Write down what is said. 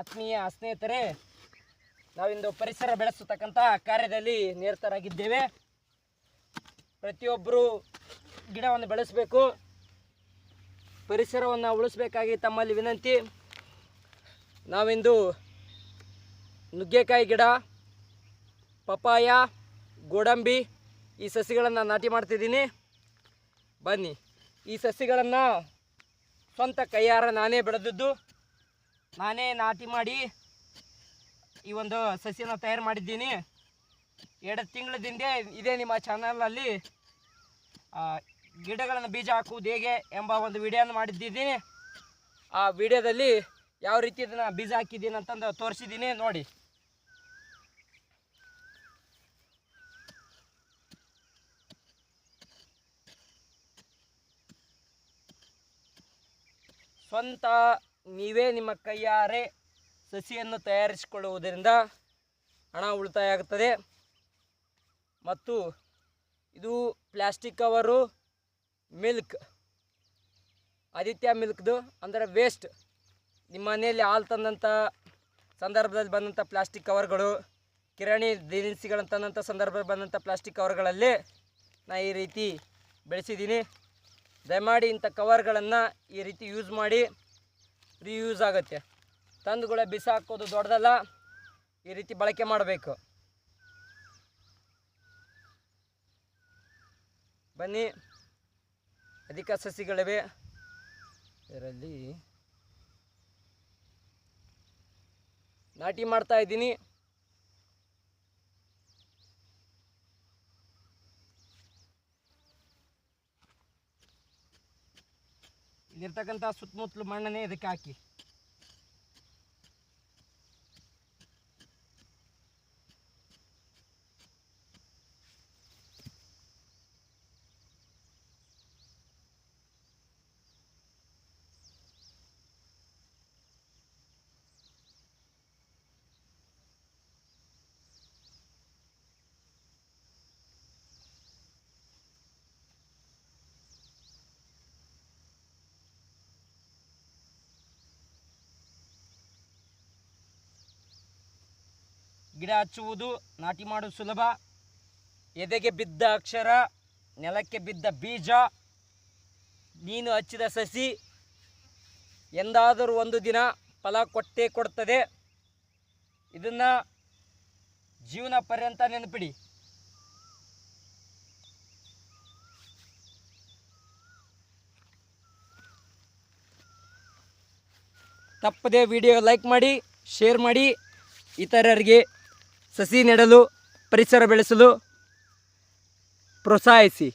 ಆತ್ಮೀಯ ಸ್ನೇಹಿತರೆ, ನಾವಿಂದು ಪರಿಸರ ಬೆಳೆಸತಕ್ಕಂಥ ಕಾರ್ಯದಲ್ಲಿ ನಿರತರಾಗಿದ್ದೇವೆ. ಪ್ರತಿಯೊಬ್ಬರು ಗಿಡವನ್ನು ಬೆಳೆಸಬೇಕು, ಪರಿಸರವನ್ನು ಉಳಿಸ್ಬೇಕಾಗಿ ತಮ್ಮಲ್ಲಿ ವಿನಂತಿ. ನಾವಿಂದು ನುಗ್ಗೆಕಾಯಿ ಗಿಡ ಪಪಾಯ ಗೋಡಂಬಿ ಈ ಸಸಿಗಳನ್ನು ನಾಟಿ ಮಾಡ್ತಿದ್ದೀನಿ. ಬನ್ನಿ, ಈ ಸಸಿಗಳನ್ನು ಸ್ವಂತ ಕೈಯಾರ ನಾನೇ ಬೆಳೆದದ್ದು. ನಾನೇ ನಾಟಿ ಮಾಡಿ ಈ ಒಂದು ಸಸಿನ ತಯಾರು ಮಾಡಿದ್ದೀನಿ. ಎರಡು ತಿಂಗಳದಿಂದ ಇದೇ ನಿಮ್ಮ ಚಾನಲಲ್ಲಿ ಗಿಡಗಳನ್ನು ಬೀಜ ಹಾಕುವುದು ಹೇಗೆ ಎಂಬ ಒಂದು ವಿಡಿಯೋನ ಮಾಡಿದ್ದೀನಿ. ಆ ವಿಡಿಯೋದಲ್ಲಿ ಯಾವ ರೀತಿ ಇದನ್ನು ಬೀಜ ಹಾಕಿದ್ದೀನಿ ಅಂತಂದು ತೋರಿಸಿದ್ದೀನಿ, ನೋಡಿ. ಸ್ವಂತ ನೀವೇ ನಿಮ್ಮ ಕೈಯಾರೆ ಸಸಿಯನ್ನು ತಯಾರಿಸಿಕೊಳ್ಳುವುದರಿಂದ ಹಣ ಉಳಿತಾಯ ಆಗುತ್ತದೆ ಮತ್ತು ಇದು ಪ್ಲಾಸ್ಟಿಕ್ ಕವರು ಮಿಲ್ಕ್, ಆದಿತ್ಯ ಮಿಲ್ಕ್ದು, ಅಂದರೆ ವೇಸ್ಟ್. ನಿಮ್ಮ ಮನೆಯಲ್ಲಿ ಹಾಲು ತಂದಂಥ ಸಂದರ್ಭದಲ್ಲಿ ಬಂದಂಥ ಪ್ಲಾಸ್ಟಿಕ್ ಕವರ್ಗಳು, ಕಿರಾಣಿ ದಿನಸಿಗಳನ್ನು ತಂದಂಥ ಸಂದರ್ಭದಲ್ಲಿ ಬಂದಂಥ ಪ್ಲಾಸ್ಟಿಕ್ ಕವರ್ಗಳಲ್ಲಿ ನಾ ಈ ರೀತಿ ಬೆಳೆಸಿದ್ದೀನಿ. ದಯಮಾಡಿ ಇಂಥ ಕವರ್ಗಳನ್ನು ಈ ರೀತಿ ಯೂಸ್ ಮಾಡಿ. ರೀಯೂಸ್ ಆಗುತ್ತೆ. ತಂದುಗಳ ಬಿಸಾಕೋದು ದೊಡ್ಡದಲ್ಲ, ಈ ರೀತಿ ಬಳಕೆ ಮಾಡಬೇಕು. ಬನ್ನಿ, ಅಧಿಕ ಸಸಿಗಳಿವೆ. ಇದರಲ್ಲಿ ನಾಟಿ ಮಾಡ್ತಾ ಇದ್ದೀನಿ. ಇಲ್ಲಿರ್ತಕ್ಕಂಥ ಸುತ್ತಮುತ್ತಲು ಮಣ್ಣನ್ನೇ ಇದಕ್ಕೆ ಹಾಕಿ. ಗಿಡ ಹಚ್ಚುವುದು ನಾಟಿ ಮಾಡುವುದು ಸುಲಭ. ಎದೆಗೆ ಬಿದ್ದ ಅಕ್ಷರ, ನೆಲಕ್ಕೆ ಬಿದ್ದ ಬೀಜ, ನೀನು ಹಚ್ಚಿದ ಸಸಿ, ಎಂದಾದರೂ ಒಂದು ದಿನ ಫಲ ಕೊಟ್ಟೇ ಕೊಡ್ತದೆ. ಇದನ್ನು ಜೀವನ ಪರ್ಯಂತ ನೆನಪಿಡಿ. ತಪ್ಪದೆ ವಿಡಿಯೋ ಲೈಕ್ ಮಾಡಿ ಶೇರ್ ಮಾಡಿ, ಇತರರಿಗೆ ಸಸಿ ನೆಡಲು ಪರಿಸರ ಬೆಳೆಸಲು ಪ್ರೋತ್ಸಾಹಿಸಿ.